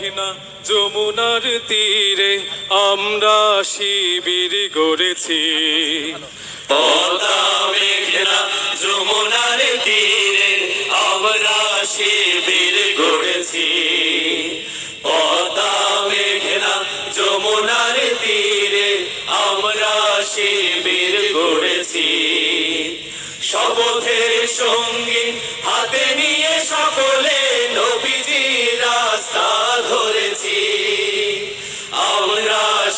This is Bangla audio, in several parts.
মেঘনা যমুনার তীরে আমরা শিবির গড়েছি। পদা মেঘনা যমুনার তীরে আমরা শিবির গড়েছি। পদা মেঘনা যমুনার তীরে আমরা শিবির গড়েছি। সঙ্গী হাতে নিয়ে সকলে নবীজি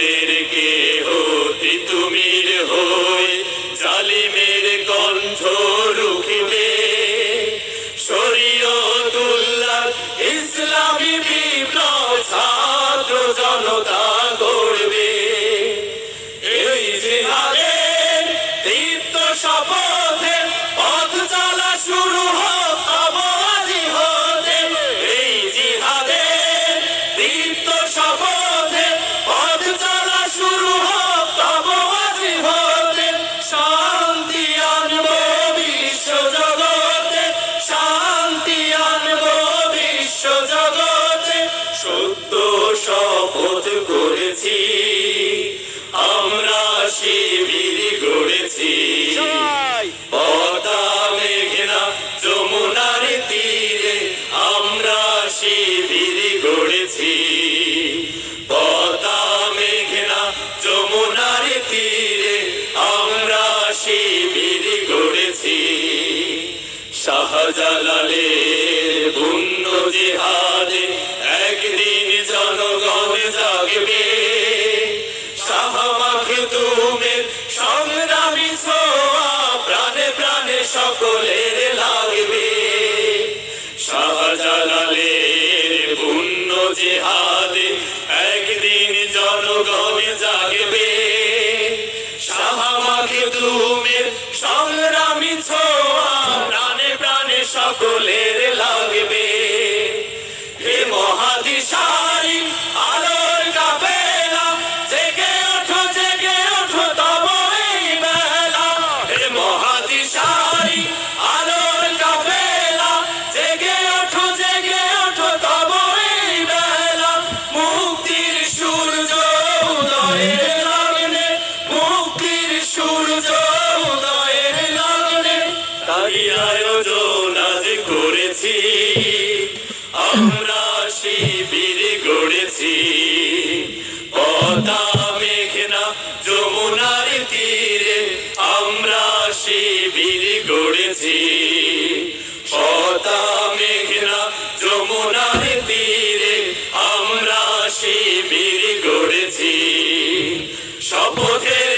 আমাদেরকে হতে তুমির হই জালিমের কণ্ঠ রুখিবে। শরীয়তুল্লাহ ইসলামী বিপ্লব ছাত্র জনতা করেছি আমরা শিবির গড়েছি। পদ্মা মেঘনা যমুনার তীরে আমরা শিবির গড়েছি। পদ্মা মেঘনা যমুনার তীরে আমরা শিবির গড়েছি। শাহজালালের পুণ্য জেহাদে একদিন জনগণ জাগবে। তুমের সংগ্রামী ছোঁয়া, প্রাণে প্রাণে সকলের লাগবে। শাহজালালের পুণ্য জেহাদে একদিন জনগণ জাগবে। সংগ্রামী ছোঁয়া, প্রাণে প্রাণে সকলের লাগবে। হে মহাদিশারি আয়োজন আজ করেছি। আমরা শিবির গড়েছি। যমুনার তীরে আমরা শিবির গড়েছি। পদ্মা মেঘনা শপথের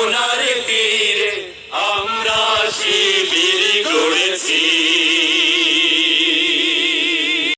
যমুনার তীরে আমরা শিবির গড়েছি।